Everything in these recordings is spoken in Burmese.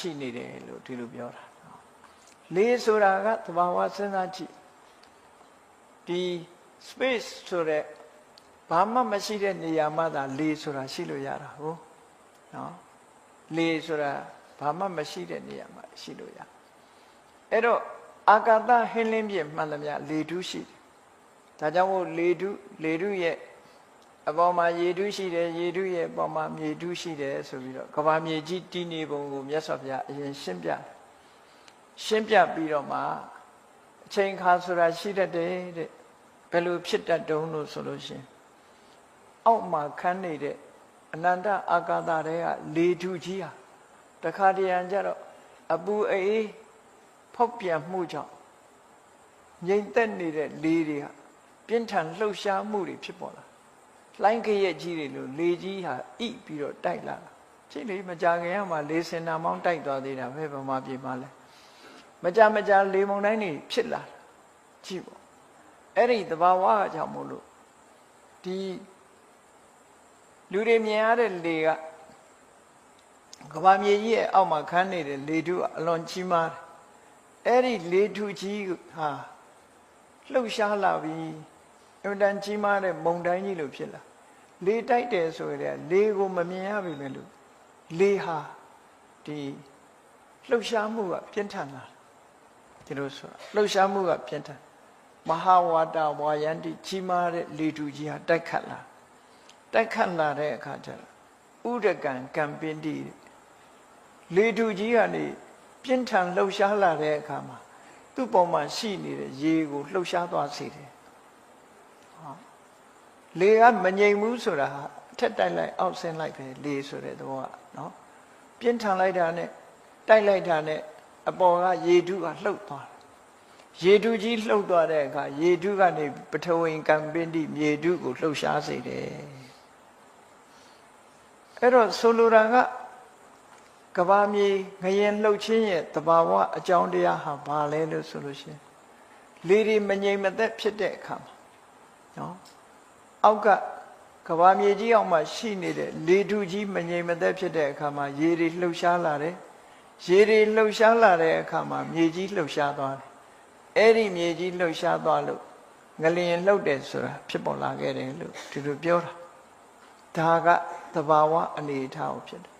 ရှိနေတယ်လို့ဒီလိုပြောတာလေးဆိုတာကသဘာဝစဉ်းစားကြည့်ဒီ space ဆိုတဲ့ဘာမှမရှိတဲ့နေရာမှာသာလေးဆိုတာရှိလို့ရတာဟုတ်နော်လေးဆိုတာဘာမှမရှိတဲ့နေရာမှာရှိလို့ရအဲ့တော့အာကာသဟင်းလင်းပြည့်မှန်သမျှလေထုရှိတယ်ဒါကြောင့်မို့လေထုလေထုရဲ့ အပေါ်မှာရေထုရှိတယ်ရေထုရဲ့အပေါ်မှာမြေထုရှိတယ်ဆိုပြီးတော့ကဘာမြေကြီးတည်နေပုံကိုမြတ်စွာဘုရားအရင်ရှင်းပြတယ်ရှင်းပြပြီးတော့မှအချိန်ခါဆိုတာရှိတတ်တယ်တဲ့ဘယ်လိုဖြစ်တတ်တုံးလို့ဆိုလို့ရှိရင်အောက်မှာခန်းနေတဲ့အနန္တအာကာသတွေကလေထုကြီးဟာတခါတရံကျတော့အပူအေးဖောက်ပြန်မှုကြောင့်ငြိမ်သက်နေတဲ့လေတွေကပြင်းထန်လှုပ်ရှားမှုတွေဖြစ်ပေါ်လာ လှိုင်းခရက်ကြီးတွေလို့လေကြီးဟာဣပြီးတော့တိုက်လာတာကြည့်လေမကြခင်ကမှလေစင်နာမောင်းတိုက်သွားသေးတာပဲဗမာပြည်မှာလဲမကြမကြလေမုန်တိုင်းတွေဖြစ်လာတာကြည့်ပေါ့အဲ့ဒီသဘာဝအကြောင်းမို့လို့ဒီလူတွေမြင်ရတဲ့လေကကဘာမြေကြီးရဲ့အောက်မှာခန်းနေတဲ့လေထုကအလွန်ကြီးမားတယ်အဲ့ဒီလေထုကြီးဟာလှုပ်ရှားလာပြီးအင်တန်ကြီးမားတဲ့မုန်တိုင်းကြီးလို့ဖြစ်လာ လေတိုက်တယ်ဆိုရင်လေကိုမမြင်ရပြီပဲလို့လေဟာဒီလှုပ်ရှားမှုကပြင်းထန်လာဒီလိုဆိုလှုပ်ရှားမှုကပြင်းထန်မဟာဝါဒဝါယန္တိကြီးမားတဲ့လေထုကြီးဟာတိုက်ခတ်လာတိုက်ခတ်လာတဲ့အခါကျတော့ဥဒကံကံပင်တိလေထုကြီးကနေပြင်းထန်လှုပ်ရှားလာတဲ့အခါမှာသူ့ပုံမှာရှိနေတဲ့ရေကိုလှုပ်ရှားသွားစေတယ် လေကမငြိမ်ဘူးဆိုတာဟာအထက်တိုက်လိုက်အောက်ဆင်းလိုက်ပဲလေဆိုတဲ့သဘောကနော်ပြင်းထန်လိုက်တာနဲ့တိုက်လိုက်တာနဲ့အပေါ်ကရေထုကလှုပ်သွားတယ်ရေထုကြီးလှုပ်သွားတဲ့အခါရေထုကနေပထဝီကံပင်းတိမြေထုကိုလှုပ်ရှားစေတယ်အဲ့တော့ဆိုလိုတာကကဘာမြေငရင်လှုပ်ခြင်းရဲ့တဘာဝအကြောင်းတရားဟာဘာလဲလို့ဆိုလို့ရှိရင်လေဒီမငြိမ်မသက်ဖြစ်တဲ့အခါမှာနော် အောက်ကကဘာမြေကြီးအောက်မှာရှိနေတဲ့လေထုကြီးမငြိမ်မသက်ဖြစ်တဲ့အခါမှာရေတွေလှုပ်ရှားလာတယ်ရေတွေလှုပ်ရှားလာတဲ့အခါမှာမြေကြီးလှုပ်ရှားသွားတယ်အဲ့ဒီမြေကြီးလှုပ်ရှားသွားလို့ငလျင်လှုပ်တယ်ဆိုတာဖြစ်ပေါ်လာခဲ့တယ်လို့ဒီလိုပြောတာဒါကသဘာဝအနေအထားကိုဖြစ်တယ်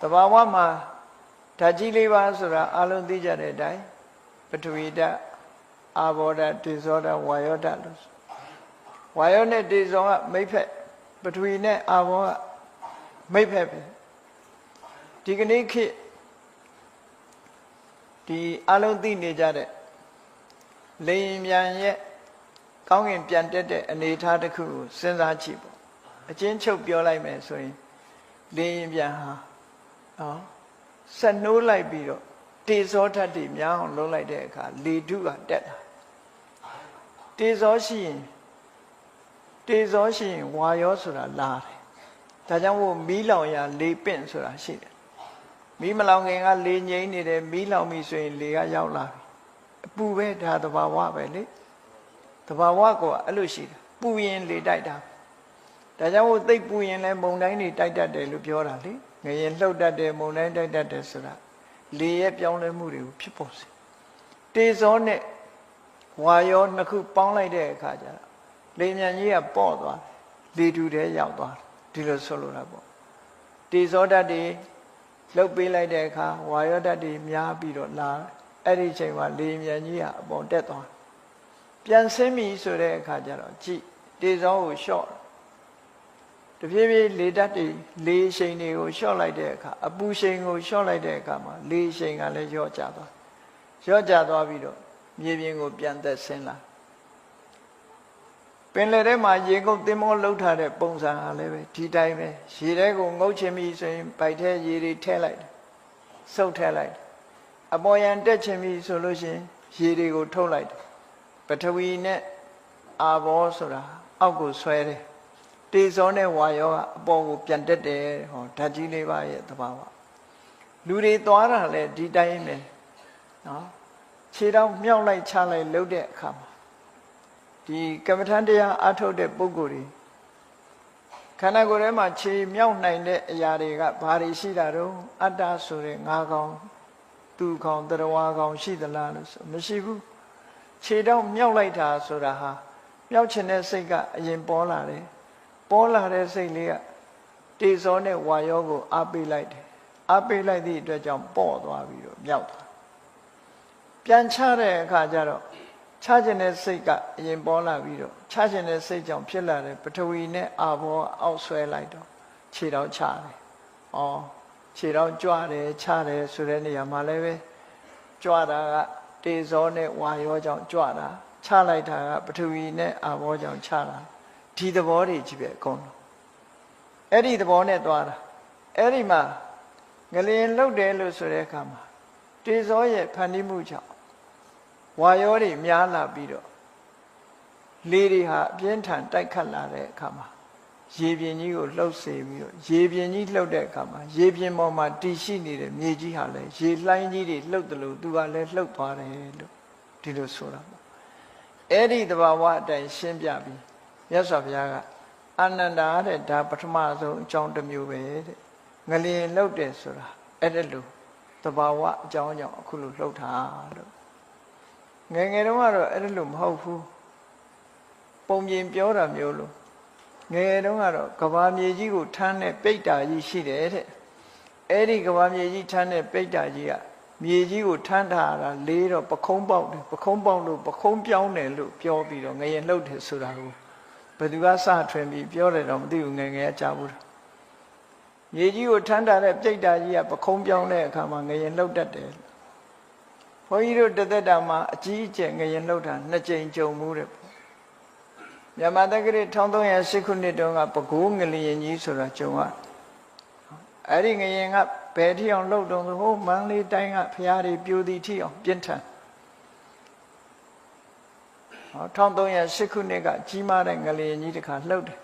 တဘာဝမှာဓာတ်ကြီးလေးပါဆိုတာအလုံးသိကြတဲ့အတိုင်းပထဝီဓာတ်အာဘောဓာတ်ဒေဇောဓာတ်ဝါယောဓာတ်လို့ ဝါယောနဲ့ဒေဇောကမိဖက်ပထဝီနဲ့အာဘောကမိဖက်ပဲဒီကနေ့ခေတ်ဒီအလုံးသိနေကြတဲ့လေရင်ပြန်ရဲ့ကောင်းကင်ပြန်တက်တဲ့အနေအထားတစ်ခုကိုစဉ်းစားကြည့်ပေါ့အချင်းချုပ်ပြောလိုက်မယ်ဆိုရင်လေရင်ပြန်ဟာနော်ဆက်နှိုးလိုက်ပြီးတော့တေဇောဓာတ်တွေများအောင်လုပ်လိုက်တဲ့အခါလေထုကတက်တာတေဇောရှိရင် တေဇောရှိရင်ဝါယောဆိုတာလာတယ်ဒါကြောင့်မို့မီးလောင်ရလေပင့်ဆိုတာရှိတယ်မီးမလောင်ခင်ကလေငိမ့်နေတယ်မီးလောင်ပြီဆိုရင်လေကရောက်လာပြီအပူပဲဒါသဘာဝပဲလေသဘာဝကအဲ့လိုရှိတယ်ပူရင်လေတိုက်တာဒါကြောင့်မို့သိပ်ပူရင်လည်းမုန်တိုင်းတွေတိုက်တတ်တယ်လို့ပြောတာလေငရင်လှုပ်တတ်တယ်မုန်တိုင်းတိုက်တတ်တယ်ဆိုတာလေရဲ့ပြောင်းလဲမှုတွေကိုဖြစ်ပေါ်စေတေဇောနဲ့ဝါယောနှစ်ခုပေါင်းလိုက်တဲ့အခါကျတော့ လေမြန်ကြီးကပေါ့သွားလေတူတဲ့ရောက်သွားဒီလိုဆိုလိုတာပေါ့တေဇောဓာတ်တွေလှုပ်ပေးလိုက်တဲ့အခါဝါယောဓာတ်တွေများပြီးတော့လာအဲ့ဒီချိန်မှာလေမြန်ကြီးကအပေါ်တက်သွားပြန်ဆင်းပြီဆိုတဲ့အခါကျတော့ကြည်တေဇောကိုလျှော့တဖြည်းဖြည်းလေဓာတ်တွေလေရှိန်တွေကိုလျှော့လိုက်တဲ့အခါအပူရှိန်ကိုလျှော့လိုက်တဲ့အခါမှာလေရှိန်ကလည်းလျော့ကျသွားလျော့ကျသွားပြီးတော့မြေပြင်ကိုပြန်သက်ဆင်းလာ ပင်လယ်ထဲမှာရေငုပ်သင်္ဘောလှုပ်ထားတဲ့ပုံစံဟာလည်းပဲဒီတိုင်းပဲရေထဲကိုငုပ်ချင်ပြီဆိုရင်ဗိုက်ထဲရေတွေထည့်လိုက်တယ်စုပ်ထည့်လိုက်တယ်အပေါ်ယံတက်ချင်ပြီဆိုလို့ရှိရင်ရေတွေကိုထုတ်လိုက်တယ်ပထဝီနဲ့အာဘောဆိုတာအောက်ကိုဆွဲတယ်တေဇောနဲ့ဝါယောကအပေါ်ကိုပြန်တက်တယ်ဟောဓာတ်ကြီးလေးပါရဲ့သဘာဝလူတွေသွားတာလည်းဒီတိုင်းပဲနော်ခြေတော့မြောက်လိုက်ချလိုက်လှုပ်တဲ့အခါမှာ ဒီကမ္မထန်တရားအထုတ်တဲ့ပုဂ္ဂိုလ်တွေခန္ဓာကိုယ်ထဲမှာခြေမြောက်နိုင်တဲ့အရာတွေကဘာတွေရှိတာတော့အတ္တဆိုတဲ့ငါးကောင်သူကောင်တရဝါကောင်ရှိသလားလို့ဆိုမရှိဘူးခြေတော့မြောက်လိုက်တာဆိုတာဟာမြောက်ချင်တဲ့စိတ်ကအရင်ပေါ်လာတယ်ပေါ်လာတဲ့စိတ်လေးကတေဇောနဲ့ဝါယောကိုအားပေးလိုက်တယ်အားပေးလိုက်သည့်အတွက်ကြောင့်ပေါ့သွားပြီးတော့မြောက်သွားပြန်ချတဲ့အခါကျတော့ ချခြင်းတဲ့စိတ်ကအရင်ပေါ်လာပြီးတော့ချခြင်းတဲ့စိတ်ကြောင့်ဖြစ်လာတဲ့ပထဝီနဲ့အာဘောအောက်ဆွဲလိုက်တော့ခြေတော့ချတယ်။အော်ခြေတော့ကြွတယ်ချတယ်ဆိုတဲ့နေရာမှာလည်းပဲကြွတာကတေဇောနဲ့ဝါယောကြောင့်ကြွတာချလိုက်တာကပထဝီနဲ့အာဘောကြောင့်ချတာဒီသဘောတွေကြီးပဲအကုန်လုံးအဲ့ဒီသဘောနဲ့သွားတာအဲ့ဒီမှာငလျင်လှုပ်တယ်လို့ဆိုတဲ့အခါမှာတေဇောရဲ့ဖန်တီးမှုကြောင့် ဝါယောတွေများလာပြီးတော့လေတွေဟာအပြင်းထန်တိုက်ခတ်လာတဲ့အခါမှာရေပြင်ကြီးကိုလှုပ်စေပြီးတော့ရေပြင်ကြီးလှုပ်တဲ့အခါမှာရေပြင်ပေါ်မှာတည်ရှိနေတဲ့မြေကြီးဟာလည်းရေလှိုင်းကြီးတွေလှုပ်တယ်လို့သူကလည်းလှုပ်သွားတယ်လို့ဒီလိုဆိုတာပေါ့အဲ့ဒီသဘာဝအတိုင်းရှင်းပြပြီးမြတ်စွာဘုရားကအနန္တာတဲ့ဒါပထမဆုံးအကြောင်းတစ်မျိုးပဲတဲ့ငလျင်လှုပ်တယ်ဆိုတာအဲ့ဒါလို့သဘာဝအကြောင်းကြောင့်အခုလိုလှုပ်တာလို့ ငယ်ငယ်တုန်းကတော့အဲ့ဒါလို့မဟုတ်ဘူးပုံပြင်ပြောတာမျိုးလို့ငယ်ငယ်တုန်းကတော့ကဘာမြေကြီးကိုထမ်းတဲ့ပိတ်တာကြီးရှိတယ်တဲ့အဲ့ဒီကဘာမြေကြီးထမ်းတဲ့ပိတ်တာကြီးကမြေကြီးကိုထမ်းထားတာလေးတော့ပခုံးပေါက်တယ်ပခုံးပေါက်လို့ပခုံးပြောင်းတယ်လို့ပြောပြီးတော့ငရင်လှုပ်တယ်ဆိုတာကိုဘယ်သူကစထွင်ပြီးပြောတယ်တော့မသိဘူးငယ်ငယ်ကကြားဘူးမြေကြီးကိုထမ်းထားတဲ့ပိတ်တာကြီးကပခုံးပြောင်းတဲ့အခါမှာငရင်လှုပ်တတ်တယ် ဘုန်းကြီးတို့တသက်တာမှာအကြီးအကျယ်ငရင်လှုပ်တာနှစ်ကြိမ်ကြုံမှုတဲ့မြန်မာတက္ကရာ1308ခုနှစ်တုန်းကပကိုးငလျင်ကြီးဆိုတာကြုံရအဲ့ဒီငရင်ကဘယ်ထိအောင်လှုပ်တုံးဆိုဟိုမန်းလေးတိုင်းကဖျားတွေပြိုသည်ထိအောင်ပြင်းထန်ဟော1308ခုနှစ်ကကြီးမားတဲ့ငလျင်ကြီးတစ်ခါလှုပ်တယ်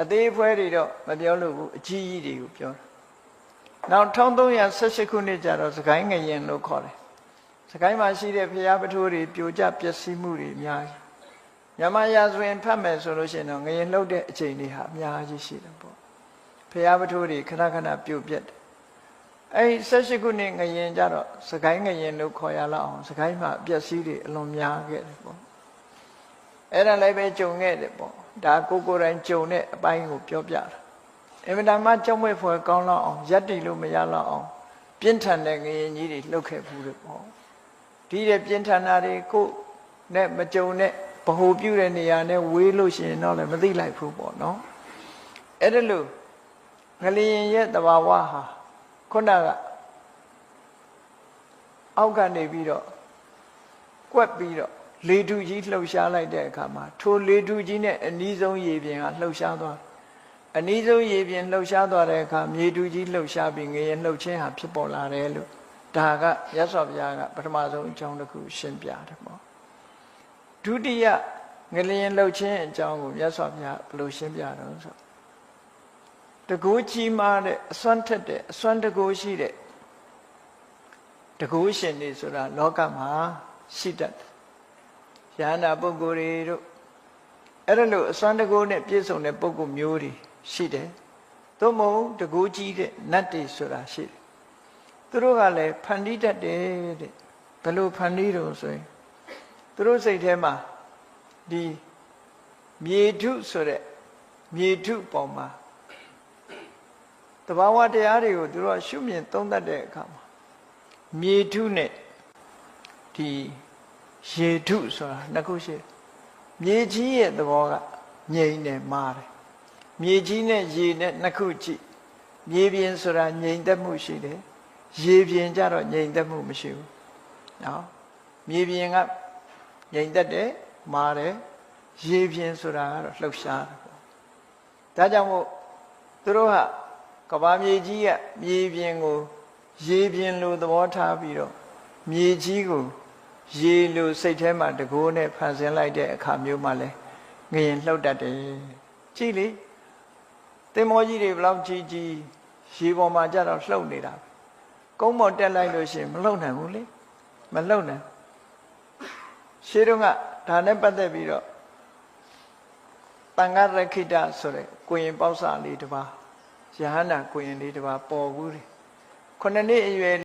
အသေးဖွဲတွေတော့မပြောလို့ဘူးအကြီးကြီးတွေကိုပြောတာနောက်1318ခုနှစ်ကျတော့စကိုင်းငရင်လို့ခေါ်တယ် စကိုင်းမှာရှိတဲ့ဖျားပထိုးတွေပြိုကျပျက်စီးမှုတွေအများကြီးမြန်မာရာဇဝင်ဖတ်မယ်ဆိုလို့ရှိရင်တော့ငရင်လှုပ်တဲ့အချိန်တွေဟာအများကြီးရှိတယ်ပေါ့ဖျားပထိုးတွေခဏခဏပြုတ်ပြက်တယ်အဲ့18ခုနှစ်ငရင်ကြတော့စကိုင်းငရင်လို့ခေါ်ရလောက်အောင်စကိုင်းမှာပျက်စီးတွေအလွန်များခဲ့တယ်ပေါ့အဲ့ဒါလည်းပဲကြုံခဲ့တယ်ပေါ့ဒါကိုကိုယ်တိုင်ကြုံတဲ့အပိုင်းကိုပြောပြတာအင်မတန်မှကြောက်မွေ့ဖွယ်ကောင်းလောက်အောင်ရက်တီလို့မရလောက်အောင်ပြင်းထန်တဲ့ငရင်ကြီးတွေလှုပ်ခဲ့ဘူးတယ်ပေါ့ ဒီတဲ့ပြင်းထန်တာတွေကိုနဲ့မကြုံတဲ့ဗဟိုပြုတဲ့နေရာနဲ့ဝေးလို့ရှိရင်တော့လည်းမသိလိုက်ဘူးပေါ့နော်အဲ့ဒါလို့ငလျင်ရဲ့တဘာဝဟာခုနကအောက်ကနေပြီးတော့ကွက်ပြီးတော့လေထုကြီးလှုပ်ရှားလိုက်တဲ့အခါမှာထိုလေထုကြီးနဲ့အနီးဆုံးရေပြင်ကလှုပ်ရှားသွားအနီးဆုံးရေပြင်လှုပ်ရှားသွားတဲ့အခါမြေထုကြီးလှုပ်ရှားပြီးငရေလှုပ်ခြင်းဟာဖြစ်ပေါ်လာတယ်လို့ ဒါကရသော်ဘုရားကပထမဆုံးအကြောင်းတစ်ခုရှင်းပြတယ်ပေါ့ဒုတိယငလျင်လှုပ်ခြင်းအကြောင်းကိုမြတ်စွာဘုရားဘယ်လိုရှင်းပြတော့ဆိုတကူကြီးမားတဲ့အစွမ်းထက်တဲ့အစွမ်းတကူရှိတဲ့တကူရှင်တွေဆိုတာလောကမှာရှိတတ်တယ်။ယန္တာပုဂ္ဂိုလ်တွေတို့အဲ့ဒါလို့အစွမ်းတကူနဲ့ပြည့်စုံတဲ့ပုဂ္ဂိုလ်မျိုးတွေရှိတယ်။သို့မဟုတ်တကူကြီးတဲ့နတ်တွေဆိုတာရှိတယ်။ သူတို့ကလည်းဖန်တီးတတ်တယ်တဲ့။ဘယ်လိုဖန်တီးတော့ဆိုရင်သူတို့စိတ်ထဲမှာဒီမြေထုဆိုတဲ့မြေထုပေါ်မှာတဘာဝတရားတွေကိုသူတို့ကရှုမြင်သုံးသပ်တဲ့အခါမှာမြေထုနဲ့ဒီရေထုဆိုတာနှစ်ခုရှိမြေကြီးရဲ့သဘောကငြိမ်နေမာတယ်မြေကြီးနဲ့ရေနဲ့နှစ်ခုကြည့်မြေပြင်ဆိုတာငြိမ်သက်မှုရှိတယ် ရေပြင်ကြတော့ငြိမ်သက်မှုမရှိဘူးနော်မြေပြင်ကငြိမ်သက်တယ်မာတယ်ရေပြင်ဆိုတာကတော့လှုပ်ရှားတယ်ပေါ့ဒါကြောင့်မို့သူတို့ကကဘာမြေကြီးကမြေပြင်ကို ရေပြင်လိုသဘောထားပြီးတော့မြေကြီးကိုရေလိုစိတ်ထဲမှာတကိုးနဲ့ဖန်ဆင်းလိုက်တဲ့အခါမျိုးမှလဲငရင်လှုပ်တတ်တယ်ကြည့်လေတင်မောကြီးတွေဘလောက်ကြီးကြီးရေပေါ်မှာကြတော့လှုပ်နေတာ ကုန်းပေါ်တက်လိုက်လို့ရှိရင်မလှုပ်နိုင်ဘူးလေမလှုပ်နိုင်ရှင်းတော့ကဒါနဲ့ပတ်သက်ပြီးတော့တန်ဃရခိတဆိုတဲ့ကိုရင်ပေါက်စာလေးတစ်ပါးယဟန္တာကိုရင်လေးတစ်ပါးပေါ်ဘူးတယ်ခုနှစ်နှစ်အရွယ်